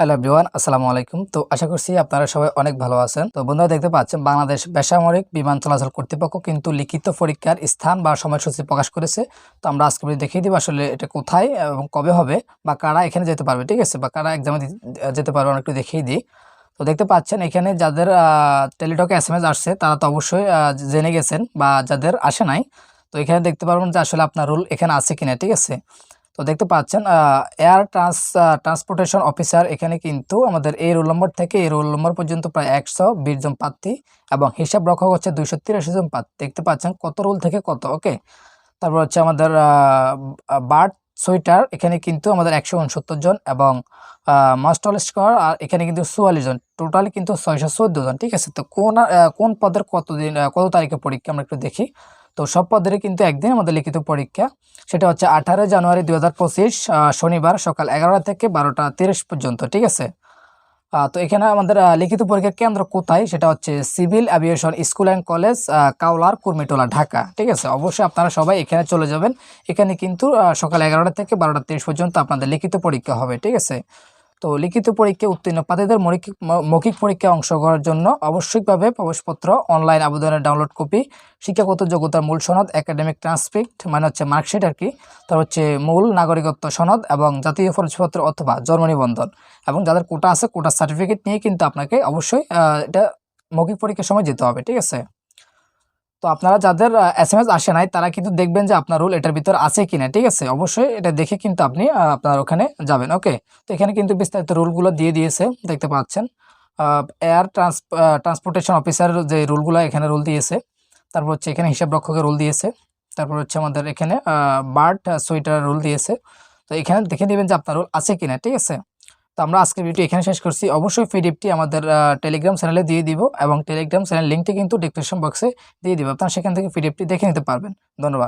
Hello everyone, আসসালামু আলাইকুম। তো আশা করছি আপনারা সবাই অনেক ভালো আছেন। তো বন্ধুরা দেখতে পাচ্ছেন, বাংলাদেশ বেসামরিক বিমান চলাচল কর্তৃপক্ষ কিন্তু লিখিত পরীক্ষার স্থান বা সময়সূচি প্রকাশ করেছে। তো আমরা আজকে দেখিয়ে দিব আসলে এটা কোথায় এবং কবে হবে বা কারা এখানে যেতে পারবে, ঠিক আছে? বা কারা এক্সামে যেতে পারবে, আমরা একটু দেখিয়ে দিই। তো দেখতে পাচ্ছেন, এখানে যাদের টেলিটকে এস এম এস আসছে, তারা তো অবশ্যই জেনে গেছেন বা যাদের আসে নাই। তো এখানে দেখতে পারবেন যে আসলে আপনার রুল এখানে আছে কিনা, ঠিক আছে? তো দেখতে পাচ্ছেন এয়ার ট্রান্স ট্রান্সপোর্টেশন অফিসার এখানে কিন্তু আমাদের এই রোল নম্বর থেকে এই রোল নম্বর পর্যন্ত প্রায় একশো বিশ জন প্রার্থী এবং হিসাব রক্ষক হচ্ছে দুইশো তিরাশি জন প্রার্থী। দেখতে পাচ্ছেন কত রোল থেকে কত ওকে তারপর হচ্ছে আমাদের বার্ড সোয়েটার এখানে কিন্তু আমাদের একশো উনসত্তর জন এবং মাস্টল স্কোয়ার আর এখানে কিন্তু চুয়াল্লিশ জন। টোটালি কিন্তু ছয়শো চোদ্দ জন, ঠিক আছে? তো কোন কোন পদের কতদিন কত তারিখে পরীক্ষা আমরা একটু দেখি। তো সব পদেরই কিন্তু একদিন আমাদের লিখিত পরীক্ষা। সেটা হচ্ছে আঠারো জানুয়ারি দুই হাজার পঁচিশ শনিবার সকাল এগারোটা থেকে বারোটা তিরিশ পর্যন্ত, ঠিক আছে? তো এখানে আমাদের লিখিত পরীক্ষার কেন্দ্র কোথায়? সেটা হচ্ছে civil aviation school and college কাউলার Kurmitola, Dhaka, ঠিক আছে? অবশ্যই আপনারা সবাই এখানে চলে যাবেন। এখানে কিন্তু সকাল এগারোটা থেকে বারোটা তিরিশ পর্যন্ত আপনাদের লিখিত পরীক্ষা হবে, ঠিক আছে? তো লিখিত পরীক্ষায় উত্তীর্ণ প্রার্থীদের মৌখিক মৌখিক পরীক্ষায় অংশগ্রহণের জন্য আবশ্যিকভাবে প্রবেশপত্র অনলাইন আবেদনের ডাউনলোড কপি শিক্ষাগত যোগ্যতার মূল সনদ একাডেমিক ট্রান্সক্রিপ্ট মানে হচ্ছে মার্কশিট আর কি, তার হচ্ছে মূল নাগরিকত্ব সনদ এবং জাতীয় পরিচয়পত্র অথবা জন্ম নিবন্ধন। এবং যাদের কোটা আছে কোটা সার্টিফিকেট নিয়ে কিন্তু আপনাকে অবশ্যই এটা মৌখিক পরীক্ষার সময় যেতে হবে, ঠিক আছে? তো আপনারা যাদের এস এম এস আসে নাই, তারা কিন্তু দেখবেন যে আপনার রুল এটার ভিতর আছে কিনা, ঠিক আছে? অবশ্যই এটা দেখে কিন্তু আপনি আপনার ওখানে যাবেন ওকে তো এখানে কিন্তু বিস্তারিত রুলগুলো দিয়ে দিয়েছে, দেখতে পাচ্ছেন। এয়ার ট্রান্স ট্রান্সপোর্টেশন অফিসার যে রুলগুলো এখানে রুল দিয়েছে, তারপর হচ্ছে এখানে হিসাব রক্ষকের রুল দিয়েছে, তারপর হচ্ছে আমাদের এখানে বার্ড সোয়েটার রুল দিয়েছে। তো এখানে দেখে নেবেন যে আপনার রুল আছে কিনা, ঠিক আছে? তো আমরা আজকের ভিডিও এখানে শেষ করছি। অবশ্যই পিডিএফটি আমাদের টেলিগ্রাম চ্যানেলে দিয়ে দিব এবং টেলিগ্রাম চ্যানেল লিঙ্কটি কিন্তু ডিসক্রিপশন বক্সে দিয়ে দিব। আপনারা সেখান থেকে পিডিএফটি দেখে নিতে পারবেন। ধন্যবাদ।